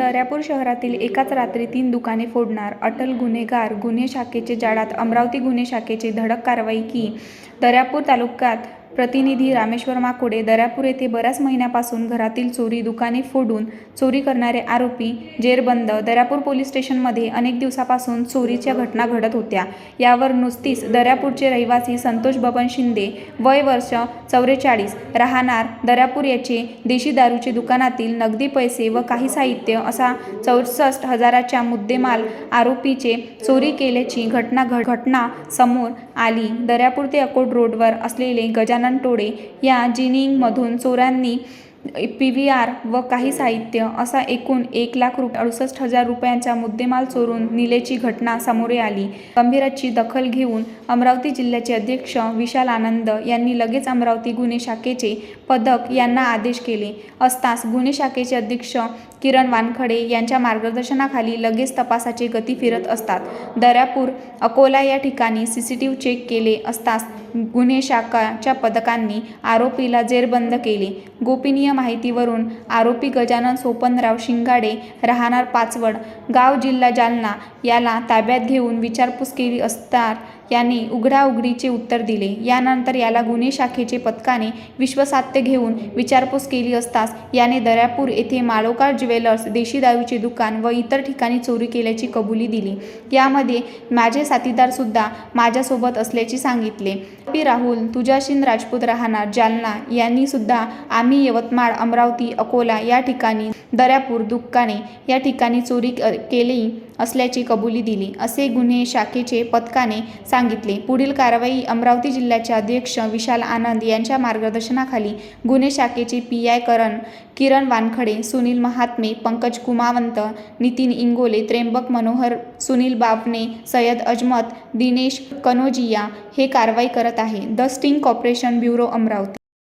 दर्यापूर शहरातील एकाच रात्री तीन दुकाने फोडणार. अटल गुन्हेगार गुन्हे शाखेचे जाडात अमरावती गुन्हे शाखेची धडक कारवाई की दर्यापूर तालुक्यात प्रतिनिधी रामेश्वर माकोडे दर्यापूर येथे बऱ्याच महिन्यापासून घरातील चोरी दुकाने फोडून चोरी करणारे आरोपी जेरबंद. दर्यापूर पोलीस स्टेशनमध्ये अनेक दिवसापासून चोरीच्या घटना घडत होत्या. यावर नुसतीच दर्यापूरचे रहिवासी संतोष बबन शिंदे वय वर्ष चौवेचाळीस राहणार दर्यापूर याचे देशी दारूचे दुकानातील नगदी पैसे व काही साहित्य असा चौसष्ट हजाराच्या मुद्देमाल आरोपीचे चोरी केल्याची घटना घटना समोर आली. दर्यापूर ते अकोट रोडवर असलेले गजानन टोळे या जिनिंगमधून चोरांनी पी व्ही आर व काही साहित्य असा एकूण एक लाख रुप अडुसष्ट हजार रुपयांचा मुद्देमाल चोरून निलेची घटना समोर आली. गंभीराची दखल घेऊन अमरावती जिल्ह्याचे अध्यक्ष विशाल आनंद यांनी लगेच अमरावती गुन्हे शाखेचे पदक यांना आदेश केले. असताच गुन्हे शाखेचे अध्यक्ष किरण वानखडे यांच्या मार्गदर्शनाखाली लगेच तपासाची गती फिरत असतात. दर्यापूर अकोला या ठिकाणी C C T V check केले असताच गुन्हे शाखाच्या पदकांनी आरोपीला जेरबंद केले. गोपनीय माहितीवरून आरोपी गजानन सोपनराव शिंगाडे राहणार पाचवड गाव जिल्हा जालना. याला ताब्यात घेऊन विचारपूस केली असता याने उघडाउघडीचे उत्तर दिले. यानंतर याला गुन्हे शाखेचे पथकाने विश्वसात्य घेऊन विचारपूस केली असताच याने दर्यापूर येथे माळोकार ज्वेलर्स देशी दारूचे दुकान व इतर ठिकाणी चोरी केल्याची कबुली दिली. यामध्ये माझे साथीदारसुद्धा माझ्यासोबत असल्याचे सांगितले. पी. राहुल तुझाशीन राजपूत राहणार जालना यांनीसुद्धा आम्ही यवतमाळ अमरावती अकोला या ठिकाणी दर्यापूर दुकाने या ठिकाणी चोरी क- केली. असल्याची कबुली दिली. असे गुन्हे शाखेचे पथकाने सांगितले. पुढील कारवाई अमरावती जिल्ह्याचे अध्यक्ष विशाल आनंद यांच्या मार्गदर्शनाखाली गुन्हे शाखेचे पी आय करण किरण वानखडे सुनील महात्मे पंकज कुमावंत नितीन इंगोले त्र्यंबक मनोहर सुनील बापने सय्यद अजमत दिनेश कनोजिया हे कारवाई करत आहे. The sting corporation bureau Amravati